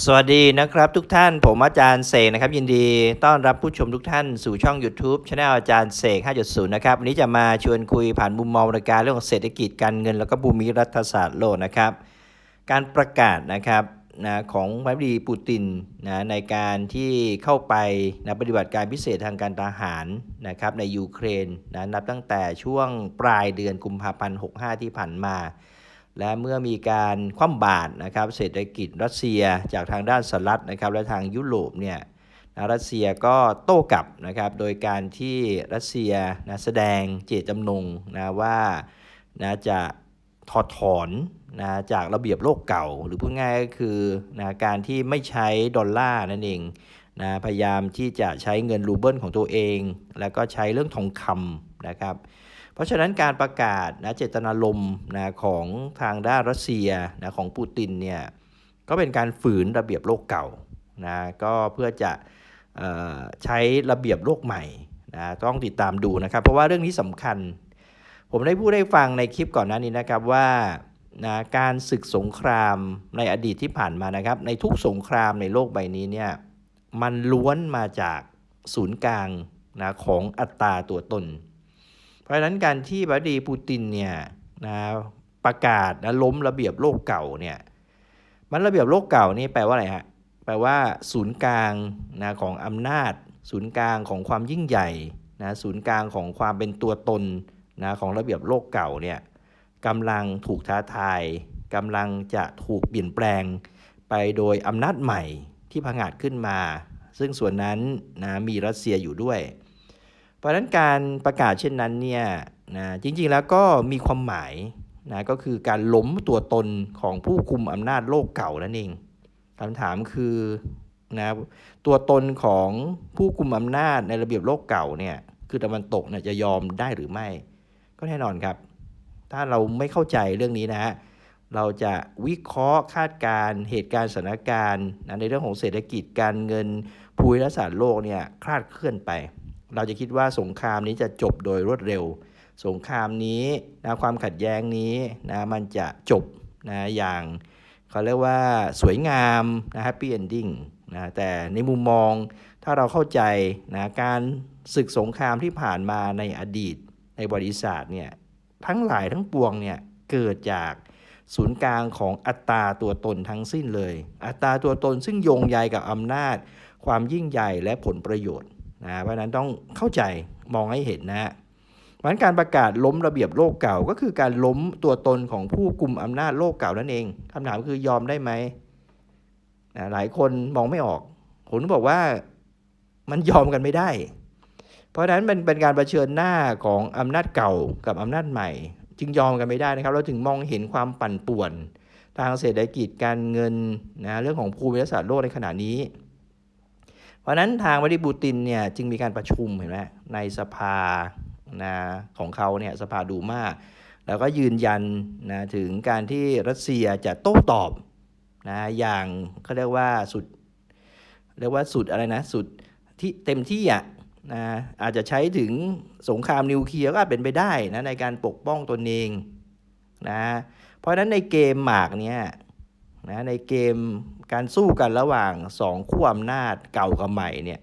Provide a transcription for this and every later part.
สวัสดีนะครับทุกท่านผมอาจารย์เสกนะครับ ยินดีต้อนรับผู้ชมทุกท่านสู่ช่อง YouTube Channel อาจารย์เสก 5.0 นะครับ วันนี้จะมาชวนคุยผ่านมุมมองราการเรื่องของเศรษฐกิจการเงิน แล้วก็ภูมิรัฐศาสตร์โลกนะครับ การประกาศนะครับนะของพระบดีปูตินนะในการที่เข้าไปนะปฏิบัติการพิเศษทางการทหารนะครับในยูเครนนะนับตั้งแต่ช่วงปลายเดือนกุมภาพันธ์ 65 ที่ผ่านมา และเมื่อมีการคว่ำบาตรนะครับเศรษฐกิจรัสเซียจากทางด้านสหรัฐนะครับและทางยุโรปเนี่ยนะรัสเซียก็โต้กลับนะครับโดยการที่รัสเซียนะแสดงเจตจำนงนะว่านะจะถอดถอนนะจากระเบียบโลกเก่า หรือพูดง่ายก็คือนะการที่ไม่ใช้ดอลลาร์นั่นเองนะพยายามที่จะใช้เงินรูเบิลของตัวเอง แล้วก็ใช้เรื่องทองคำนะครับ เพราะฉะนั้นการประกาศนะเจตนารมณ์นะของทางด้านรัสเซียนะของปูตินเนี่ยก็เป็นการฝืนระเบียบโลกเก่านะก็เพื่อจะออใช้ระเบียบโลกใหม่นะต้องติดตามดูนะครับ เพราะว่าเรื่องนี้สำคัญ ผมได้พูดให้ฟังในคลิปก่อนหน้านี้นะครับว่านะการศึกสงครามในอดีตที่ผ่านมานะครับ ในทุกสงครามในโลกใบนี้เนี่ยมันล้วนมาจากศูนย์กลางนะของอัตราตัวตน เพราะฉะนั้นการที่บดีปูตินเนี่ยนะประกาศนะล้มระเบียบโลกเก่าเนี่ยมันระเบียบโลกเก่านี่แปลว่าอะไรฮะแปลว่าศูนย์กลางนะของอำนาจ ศูนย์กลางของความยิ่งใหญ่นะศูนย์กลางของความเป็นตัวตนนะของระเบียบโลกเก่าเนี่ยกำลังถูกท้าทายกำลังจะถูกเปลี่ยนแปลงไปโดยอำนาจใหม่ที่ผงาดขึ้นมา ซึ่งส่วนนั้นนะมีรัสเซียอยู่ด้วย เพราะฉะนั้นการประกาศเช่นนั้นเนี่ยนะจริงๆแล้วก็มีความหมายนะก็คือการล้มตัวตนของผู้คุมอำนาจโลกเก่านั่นเองคำถามคือนะตัวตนของผู้คุมอำนาจในระเบียบโลกเก่าเนี่ยคือตะวันตกเนี่ยจะยอมได้หรือไม่ ก็แน่นอนครับ ถ้าเราไม่เข้าใจเรื่องนี้นะฮะเราจะวิเคราะห์คาดการณ์เหตุการณ์สถานการณ์นะในเรื่องของเศรษฐกิจการเงินภูมิรัฐศาสตร์โลกเนี่ยคลาดเคลื่อนไป เราจะคิดว่าสงครามนี้จะจบโดยรวดเร็ว สงครามนี้นะความขัดแย้งนี้นะมันจะจบนะอย่างเขาเรียกว่าสวยงามนะ happy ending นะแต่ในมุมมองถ้าเราเข้าใจนะการศึกสงครามที่ผ่านมาในอดีตในบริษัทเนี่ยทั้งหลายทั้งปวงเนี่ยเกิดจากศูนย์กลางของอัตราตัวตนทั้งสิ้นเลย อัตราตัวตนซึ่งโยงใยกับอำนาจ ความยิ่งใหญ่และผลประโยชน์ นะเพราะนั้นต้องเข้าใจมองให้เห็นนะฮะวันการประกาศล้มระเบียบโลกเก่าก็คือการล้มตัวตนของผู้กลุ่มอำนาจโลกเก่านั่นเองคำถามคือยอมได้ไหมนะหลายคนมองไม่ออก ผมบอกว่ามันยอมกันไม่ได้ เพราะฉะนั้นมันเป็นการรเผชิญหน้าของอำนาจเก่ากับอำนาจใหม่ จึงยอมกันไม่ได้นะครับ เราถึงมองเห็นความปั่นป่วน ทางเศรษฐกิจการเงินนะเรื่องของภูมิรัฐศาสตร์โลกในขณะนี้ เพราะนั้นทางวลาดิปูตินเนี่ยจึงมีการประชุมเห็นไหมในสภานะของเขาเนี่ยสภาดูมา แล้วก็ยืนยันนะถึงการที่รัสเซียจะโต้ตอบนะอย่างเขาเรียกว่าสุดเรียกว่าสุดอะไรนะสุดที่เต็มที่อะนะอาจจะใช้ถึงสงครามนิวเคลียร์ก็อาจเป็นไปได้นะในการปกป้องตนเองนะเพราะฉะนั้นในเกมหมากเนี้ย นะในเกมการสู้กันระหว่างสองขั้วอำนาจเก่ากับใหม่เนี่ย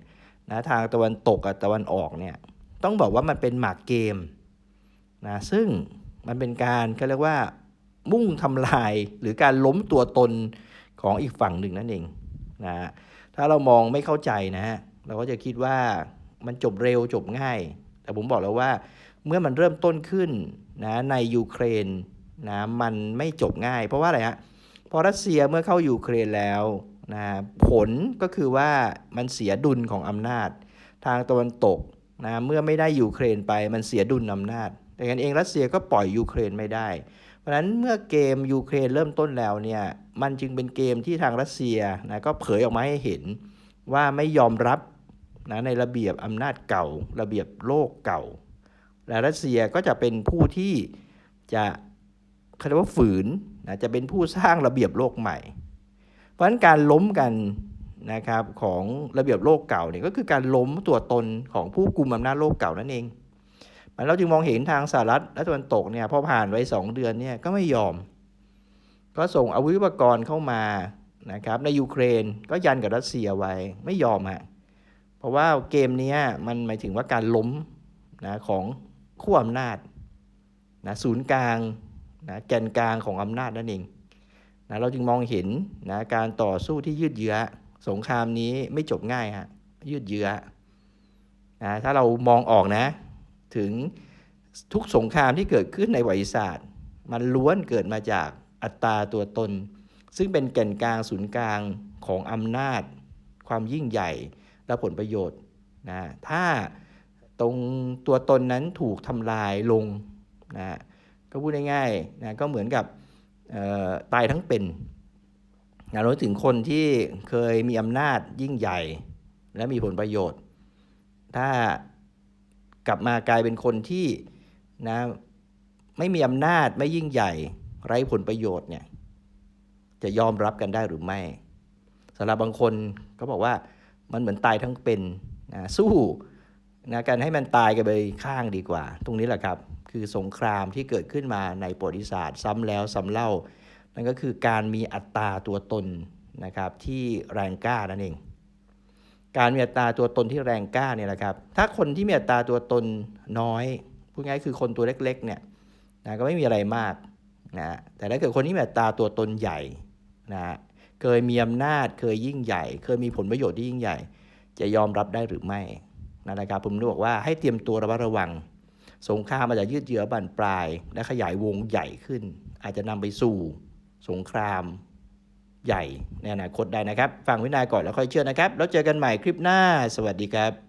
นะทางตะวันตกกับตะวันออกเนี่ยต้องบอกว่ามันเป็นหมากเกมนะซึ่งมันเป็นการเขาเรียกว่ามุ่งทำลายหรือการล้มตัวตนของอีกฝั่งหนึ่งนั่นเองนะถ้าเรามองไม่เข้าใจนะฮะเราก็จะคิดว่ามันจบเร็วจบง่าย แต่ผมบอกแล้วว่าเมื่อมันเริ่มต้นขึ้นนะในยูเครนนะมันไม่จบง่าย เพราะว่าอะไรฮะ พอรัสเซียเมื่อเข้ายูเครนแล้วนะผลก็คือว่ามันเสียดุลของอำนาจ ทางตะวันตกนะเมื่อไม่ได้ยูเครนไปมันเสียดุลอำนาจ แต่กันเองรัสเซียก็ปล่อยยูเครนไม่ได้ เพราะฉะนั้นเมื่อเกมยูเครนเริ่มต้นแล้วเนี่ยมันจึงเป็นเกมที่ทางรัสเซียนะก็เผยออกมาให้เห็นว่าไม่ยอมรับนะในระเบียบอำนาจเก่า ระเบียบโลกเก่า และรัสเซียก็จะเป็นผู้ที่จะ เขาเรียกว่าฝืนนะจะเป็นผู้สร้างระเบียบโลกใหม่ เพราะฉะนั้นการล้มกันนะครับของระเบียบโลกเก่าเนี่ยก็คือการล้มตัวตนของผู้กุมอำนาจโลกเก่านั่นเองมันเราจึงมองเห็นทางสหรัฐและตะวันตกเนี่ยพอผ่านไว้สองเดือนเนี่ยก็ไม่ยอม ก็ส่งอาวุธอุปกรณ์เข้ามานะครับในยูเครนก็ยันกับรัสเซียไว้ไม่ยอมฮะเพราะว่าเกมนี้มันหมายถึงว่าการล้มนะของขั้วอำนาจนะศูนย์กลาง นะแกนกลางของอำนาจนั่นเองนะเราจึงมองเห็นนะการต่อสู้ที่ยืดเยื้อสงครามนี้ไม่จบง่ายฮะยืดเยื้อนะถ้าเรามองออกนะ ถึงทุกสงครามที่เกิดขึ้นในประวัติศาสตร์ มันล้วนเกิดมาจากอัตราตัวตน ซึ่งเป็นแก่นกลางศูนย์กลางของอำนาจ ความยิ่งใหญ่และผลประโยชน์นะถ้าตรงตัวตนนั้นถูกทำลายลงนะ ก็พูดง่ายๆนะก็เหมือนกับตายทั้งเป็นนะเราถึงคนที่เคยมีอำนาจยิ่งใหญ่ และมีผลประโยชน์ ถ้ากลับมากลายเป็นคนที่นะไม่มีอำนาจไม่ยิ่งใหญ่ ไร้ผลประโยชน์เนี่ยจะยอมรับกันได้หรือไม่สำหรับบางคนก็บอกว่ามันเหมือนตายทั้งเป็นนะสู้นะการให้มันตายกันไปข้างดีกว่า ตรงนี้แหละครับ คือสงครามที่เกิดขึ้นมาในประวัติศาสตร์ ซ้ำแล้วซ้ำเล่า นั่นก็คือการมีอัตราตัวตนนะครับที่แรงกล้านั่นเอง การมีอัตราตัวตนที่แรงกล้าเนี่ยแหละครับ ถ้าคนที่มีอัตราตัวตนน้อยพูดง่ายคือคนตัวเล็กๆเนี่ยนะก็ไม่มีอะไรมากนะแต่ถ้าเกิดคนที่มีอัตราตัวตนใหญ่นะเคยมีอำนาจเคยยิ่งใหญ่ เคยมีผลประโยชน์ที่ยิ่งใหญ่ จะยอมรับได้หรือไม่นะครับผมถึงบอกว่าให้เตรียมตัวระมัดระวัง สงครามอาจจะยืดเยื้อบานปลาย และขยายวงใหญ่ขึ้น อาจจะนำไปสู่สงครามใหญ่ในอนาคตได้นะครับ ฟังวินัยก่อนแล้วค่อยเชื่อนะครับ แล้วเจอกันใหม่คลิปหน้า สวัสดีครับ